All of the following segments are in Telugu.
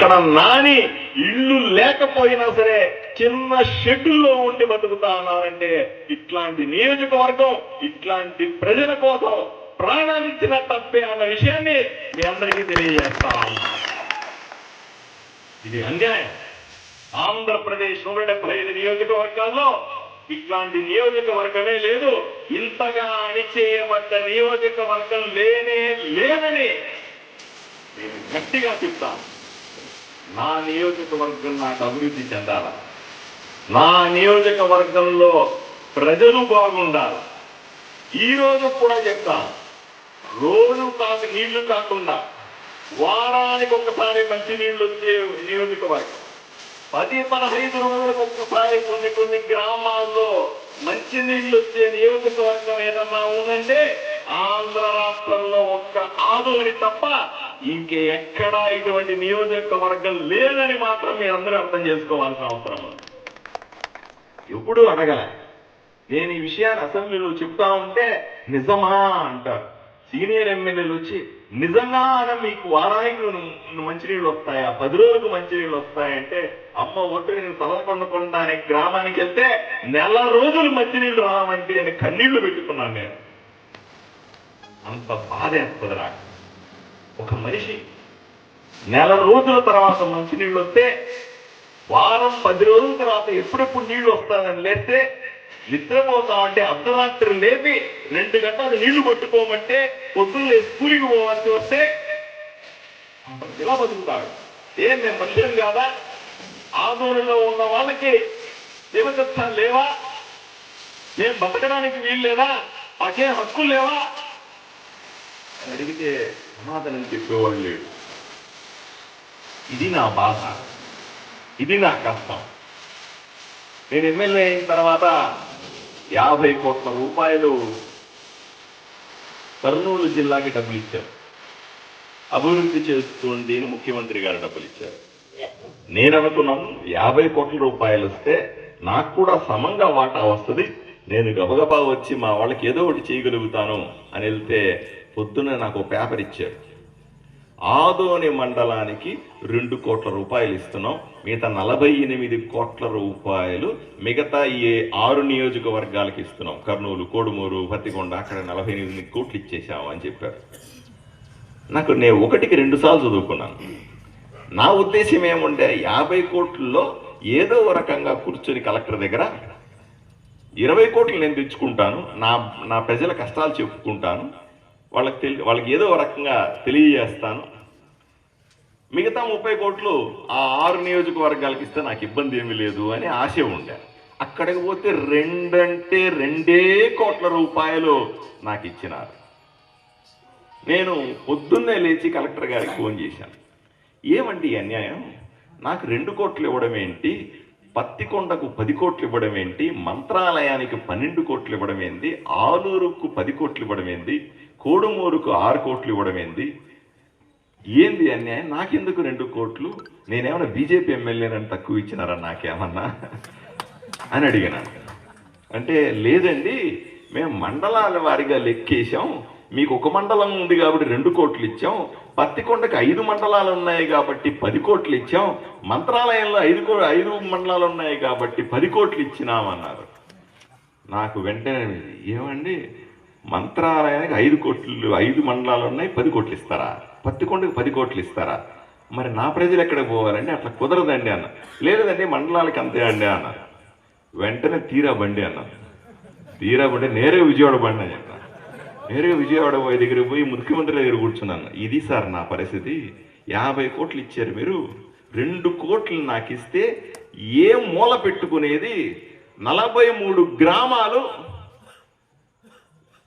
అక్కడ నాని ఇల్లు లేకపోయినా సరే చిన్న షెడ్యూల్లో ఉండి బతుకుతా ఉన్నారంటే ఇట్లాంటి నియోజకవర్గం ఇట్లాంటి ప్రజల కోసం ప్రాణాలిచ్చిన తప్పే అన్న విషయాన్ని మీ అందరికీ తెలియజేస్తా ఇది అన్యాయం. ఆంధ్రప్రదేశ్ నూట డెబ్బై ఐదు నియోజకవర్గాల్లో ఇట్లాంటి నియోజకవర్గమే లేదు. ఇంతగా అణిచేయబడ్డ నియోజకవర్గం లేనే లేదని నేను గట్టిగా చెప్తాను. నా నియోజకవర్గం నాకు అభివృద్ధి చెందాల? నా నియోజకవర్గంలో ప్రజలు బాగుండాలి? ఈరోజు కూడా చెప్తాను. రోజు కాదు నీళ్ళు కాకుండా వారానికి ఒకసారి మంచినీళ్ళు వచ్చే నియోజకవర్గం. పది పదహైదు రోజులకు ఒక్కసారి కొన్ని కొన్ని గ్రామాల్లో మంచినీళ్ళు వచ్చే నియోజకవర్గం ఏదన్నా ఉందంటే ఆంధ్ర రాష్ట్రంలో ఒక్క ఆదోని తప్ప ఇంకే ఎక్కడా ఇటువంటి నియోజకవర్గం లేదని మాత్రం మీరు అందరూ అర్థం చేసుకోవాల్సిన అవసరం ఎప్పుడూ ఎప్పుడు అడగలే నేను ఈ విషయాన్ని అసెంబ్లీలో చెప్తా ఉంటే నిజమా అంటారు. సీనియర్ ఎమ్మెల్యేలు వచ్చి నిజంగా మీకు వారానికి మంచినీళ్ళు వస్తాయా? పది రోజులకు మంచినీళ్ళు వస్తాయంటే అమ్మ ఒట్టు నేను తలకొండకొండ అనే గ్రామానికి వెళ్తే నెల రోజులు మంచినీళ్ళు రావంటే అని కన్నీళ్ళు పెట్టుకున్నాను నేను. అంత బాధ వేస్తుంది నాకు ఒక మనిషి నెల రోజుల తర్వాత మంచినీళ్ళు వస్తే వారం పది రోజుల తర్వాత ఎప్పుడెప్పుడు నీళ్ళు వస్తానని లేస్తే నిద్రపోతామంటే అర్ధరాత్రి లేపి రెండు గంటలు నీళ్ళు పట్టుకోమంటే పొద్దున్నే స్కూల్కి పోవాల్సి వస్తే ఇలా బతుకుతాడు. ఏం నేను మనుషులు కాదా? ఆందోళనలో ఉన్న వాళ్ళకి జీవచత్రాలు లేవా? ఏం బతకడానికి వీలు లేదా? మాకేం హక్కులు లేవా? అడిగితే సమాధానం చెప్పేవాడు లేడు ఇది నా బాధ. ఇది నా కష్టం. నేను ఎమ్మెల్యే అయిన తర్వాత యాభై కోట్ల రూపాయలు కర్నూలు జిల్లాకి డబ్బులు ఇచ్చారు అభివృద్ధి చేస్తుంది అని ముఖ్యమంత్రి గారు డబ్బులు ఇచ్చారు నేను అనుకున్నాను యాభై కోట్ల రూపాయలు వస్తే నాకు కూడా సమంగా వాటా వస్తుంది. నేను గబగబా వచ్చి మా వాళ్ళకి ఏదో ఒకటి చేయగలుగుతాను అని వెళ్తే పొద్దున్న నాకు ఒక పేపర్ ఇచ్చారు. ఆదోని మండలానికి రెండు కోట్ల రూపాయలు ఇస్తున్నాం. మిగతా నలభై ఎనిమిది కోట్ల రూపాయలు మిగతా ఏ ఆరు నియోజకవర్గాలకు ఇస్తున్నాం. కర్నూలు కోడుమూరు పత్తికొండ అక్కడ నలభై ఎనిమిది కోట్లు ఇచ్చేసామని చెప్పారు. నాకు నేను ఒకటికి రెండు సార్లు చదువుకున్నాను. నా ఉద్దేశం ఏముంటే యాభై కోట్లలో ఏదో ఒక రకంగా కూర్చొని కలెక్టర్ దగ్గర ఇరవై కోట్లు నేను తెచ్చుకుంటాను. నా నా ప్రజల కష్టాలు చెప్పుకుంటాను. వాళ్ళకి తెలి వాళ్ళకి ఏదో రకంగా తెలియజేస్తాను. మిగతా ముప్పై కోట్లు ఆ ఆరు నియోజకవర్గాలకి ఇస్తే నాకు ఇబ్బంది ఏమీ లేదు అని ఆశ ఉండే. అక్కడికి పోతే రెండంటే రెండే కోట్ల రూపాయలు నాకు ఇచ్చినారు. నేను పొద్దున్నే లేచి కలెక్టర్ గారికి ఫోన్ చేశాను. ఏమండి అన్యాయం? నాకు రెండు కోట్లు ఇవ్వడం ఏంటి? పత్తికొండకు పది కోట్లు ఇవ్వడం ఏంటి? మంత్రాలయానికి పన్నెండు కోట్లు ఇవ్వడం ఏంది ఆలూరుకు పది కోట్లు ఇవ్వడం ఏంది కోడుమూరుకు ఆరు కోట్లు ఇవ్వడం ఏంది ఏంది అన్యాయం? నాకెందుకు రెండు కోట్లు? నేనేమన్నా బీజేపీ ఎమ్మెల్యేనని తక్కువ ఇచ్చినారా నాకేమన్నా? అని అడిగినాను అంటే లేదండి మేము మండలాల వారిగా లెక్కేసాం మీకు ఒక మండలం ఉంది కాబట్టి రెండు కోట్లు ఇచ్చాం. పత్తికొండకి ఐదు మండలాలు ఉన్నాయి కాబట్టి పది కోట్లు ఇచ్చాం. మంత్రాలయంలో ఐదు కో ఐదు మండలాలు ఉన్నాయి కాబట్టి పది కోట్లు ఇచ్చినామన్నారు. నాకు వెంటనే ఏమండి? మంత్రాలయానికి ఐదు కోట్లు ఐదు మండలాలు ఉన్నాయి పది కోట్లు ఇస్తారా? పత్తికొండకి పది కోట్లు ఇస్తారా? మరి నా ప్రజలు ఎక్కడికి పోవాలండి? అట్లా కుదరదండి అన్న. లేదండి మండలాలకి అంతే అండి అన్నారు వెంటనే తీరా బండి అన్నారు తీరా బండి నేరే విజయవాడ బండి అని నేరుగా విజయవాడ పోయి దగ్గర పోయి ముఖ్యమంత్రి దగ్గర కూర్చున్నాను. ఇది సార్ నా పరిస్థితి. యాభై కోట్లు ఇచ్చారు మీరు. రెండు కోట్లు నాకు ఇస్తే ఏ మూల పెట్టుకునేది? నలభై మూడు గ్రామాలు.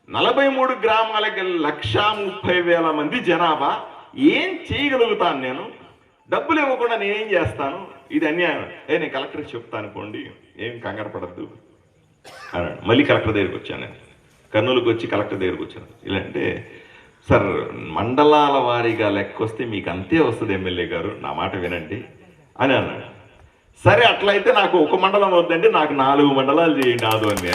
నలభై మూడు గ్రామాలకి లక్షా ముప్పై వేల మంది జనాభా. ఏం చేయగలుగుతాను నేను? డబ్బులు ఇవ్వకుండా నేనేం చేస్తాను? ఇది అన్యాయం. ఏ నేను కలెక్టర్కి చెప్తాను అనుకోండి. ఏం కంగారు పడద్దు. మళ్ళీ కలెక్టర్ దగ్గరికి వచ్చాను నేను. కర్నూలుకి వచ్చి కలెక్టర్ దగ్గరకు వచ్చాను ఇలా అంటే సార్ మండలాల వారీగా లెక్క వస్తే మీకు అంతే వస్తుంది ఎమ్మెల్యే గారు నా మాట వినండి అని అన్నాడు. సరే అట్లయితే నాకు ఒక మండలం వద్దండి నాకు నాలుగు మండలాలు చేయండి ఆదు అని.